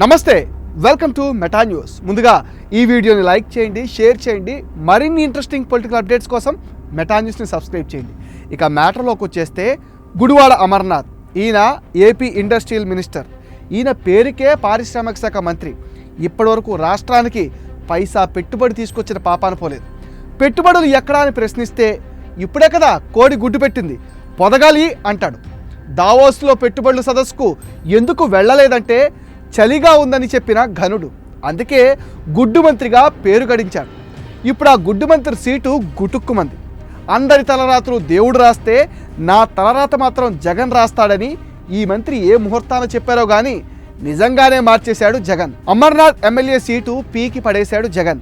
నమస్తే welcome to Meta news ముందుగా ఈ వీడియోని లైక్ చేయండి షేర్ చేయండి మరిన్ని ఇంట్రెస్టింగ్ పొలిటికల్ అప్డేట్స్ కోసం మెటా న్యూస్ని సబ్స్క్రైబ్ చేయండి. ఇక మ్యాటర్లోకి వచ్చేస్తే గుడివాడ అమర్నాథ్ ఈయన ఏపీ ఇండస్ట్రియల్ మినిస్టర్ ఈయన పేరుకే పారిశ్రామిక శాఖ మంత్రి. ఇప్పటివరకు రాష్ట్రానికి పైసా పెట్టుబడి తీసుకొచ్చిన పాపాన పోలేదు. పెట్టుబడులు ఎక్కడా అని ప్రశ్నిస్తే ఇప్పుడే కదా కోడి గుడ్డు పెట్టింది పొదగాలి అంటాడు. దావోస్లో పెట్టుబడుల సదస్సుకు ఎందుకు వెళ్ళలేదంటే చలిగా ఉందని చెప్పిన ఘనుడు. అందుకే గుడ్డు మంత్రిగా పేరు గడించాడు. ఇప్పుడు ఆ గుడ్డు మంత్రి సీటు గుటుక్కుమంది. అందరి తలరాత్రులు దేవుడు రాస్తే నా తలరాత మాత్రం జగన్ రాస్తాడని ఈ మంత్రి ఏ ముహూర్తాన చెప్పారో కానీ నిజంగానే మార్చేశాడు జగన్. అమర్నాథ్ ఎమ్మెల్యే సీటు పీకి పడేశాడు జగన్.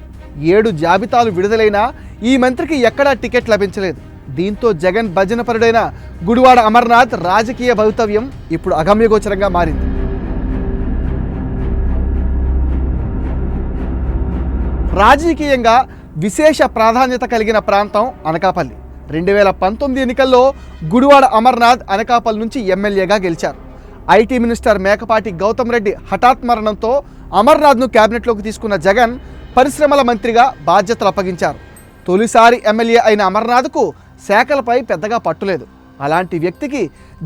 ఏడు జాబితాలు విడుదలైనా ఈ మంత్రికి ఎక్కడా టికెట్ లభించలేదు. దీంతో జగన్ భజనపరుడైన గుడివాడ అమర్నాథ్ రాజకీయ భవితవ్యం ఇప్పుడు అగమ్యగోచరంగా మారింది. రాజకీయంగా విశేష ప్రాధాన్యత కలిగిన ప్రాంతం అనకాపల్లి. రెండు వేల పంతొమ్మిది ఎన్నికల్లో గుడివాడ అమర్నాథ్ అనకాపల్లి నుంచి ఎమ్మెల్యేగా గెలిచారు. ఐటీ మినిస్టర్ మేకపాటి గౌతమ్ రెడ్డి హఠాత్ మరణంతో అమర్నాథ్ను కేబినెట్లోకి తీసుకున్న జగన్ పరిశ్రమల మంత్రిగా బాధ్యతలు అప్పగించారు. తొలిసారి ఎమ్మెల్యే అయిన అమర్నాథ్కు శాఖలపై పెద్దగా పట్టులేదు. అలాంటి వ్యక్తికి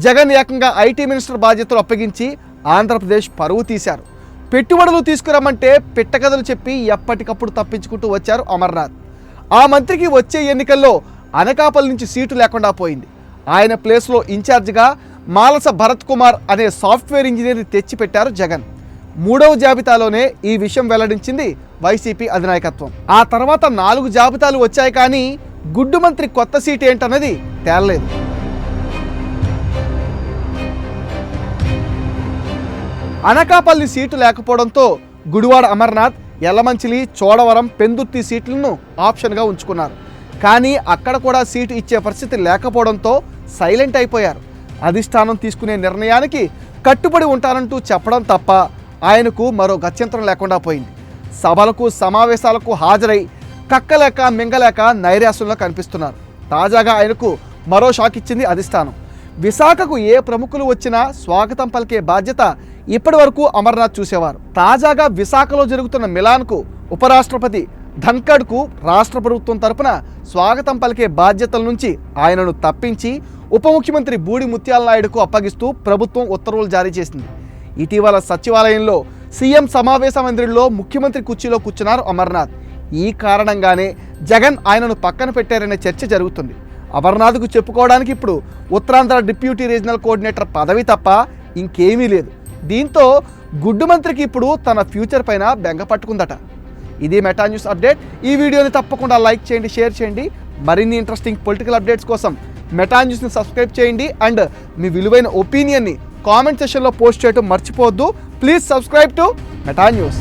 జగన్ ఏకంగా ఐటీ మినిస్టర్ బాధ్యతలు అప్పగించి ఆంధ్రప్రదేశ్ పరువు తీశారు. పెట్టుబడులు తీసుకురమ్మంటే పిట్టకథలు చెప్పి ఎప్పటికప్పుడు తప్పించుకుంటూ వచ్చారు అమర్నాథ్. ఆ మంత్రికి వచ్చే ఎన్నికల్లో అనకాపల్లి నుంచి సీటు లేకుండా పోయింది. ఆయన ప్లేస్లో ఇన్ఛార్జ్గా మాలస భరత్ కుమార్ అనే సాఫ్ట్వేర్ ఇంజనీర్ని తెచ్చిపెట్టారు జగన్. మూడవ జాబితాలోనే ఈ విషయం వెల్లడించింది వైసీపీ అధినాయకత్వం. ఆ తర్వాత నాలుగు జాబితాలు వచ్చాయి కానీ గుడ్డు మంత్రి కొత్త సీట్ ఏంటన్నది తేలలేదు. అనకాపల్లి సీటు లేకపోవడంతో గుడివాడ అమర్నాథ్ ఎల్లమంచిలి చోడవరం పెందుర్తి సీట్లను ఆప్షన్గా ఉంచుకున్నారు. కానీ అక్కడ కూడా సీటు ఇచ్చే పరిస్థితి లేకపోవడంతో సైలెంట్ అయిపోయారు. అధిష్టానం తీసుకునే నిర్ణయానికి కట్టుబడి ఉంటానంటూ చెప్పడం తప్ప ఆయనకు మరో గత్యంతరం లేకుండా పోయింది. సభలకు సమావేశాలకు హాజరై కక్కలేక మింగలేక నైరాశ్యంలో కనిపిస్తున్నారు. తాజాగా ఆయనకు మరో షాక్ ఇచ్చింది అధిష్టానం. విశాఖకు ఏ ప్రముఖులు వచ్చినా స్వాగతం పలికే బాధ్యత ఇప్పటి వరకు అమర్నాథ్ చూసేవారు. తాజాగా విశాఖలో జరుగుతున్న మిలాన్కు ఉపరాష్ట్రపతి ధన్కడ్కు రాష్ట్ర ప్రభుత్వం తరపున స్వాగతం పలికే బాధ్యతల నుంచి ఆయనను తప్పించి ఉప ముఖ్యమంత్రి బూడి ముత్యాల నాయుడుకు అప్పగిస్తూ ప్రభుత్వం ఉత్తర్వులు జారీ చేసింది. ఇటీవల సచివాలయంలో సీఎం సమావేశ మందిరంలో ముఖ్యమంత్రి కుర్చీలో కూర్చున్నారు అమర్నాథ్. ఈ కారణంగానే జగన్ ఆయనను పక్కన పెట్టారనే చర్చ జరుగుతుంది. అమర్నాథ్కు చెప్పుకోవడానికి ఇప్పుడు ఉత్తరాంధ్ర డిప్యూటీ రీజనల్ కోఆర్డినేటర్ పదవి తప్ప ఇంకేమీ లేదు. దీంతో గుడ్డు మంత్రికి ఇప్పుడు తన ఫ్యూచర్ పైన బెంగ పట్టుకుందట. ఇది మెటా న్యూస్ అప్డేట్. ఈ వీడియోని తప్పకుండా లైక్ చేయండి షేర్ చేయండి. మరిన్ని ఇంట్రెస్టింగ్ పొలిటికల్ అప్డేట్స్ కోసం మెటా న్యూస్ని సబ్స్క్రైబ్ చేయండి అండ్ మీ విలువైన ఒపీనియన్ని కామెంట్ సెషన్లో పోస్ట్ చేయడం మర్చిపోవద్దు. Please subscribe to Meta news.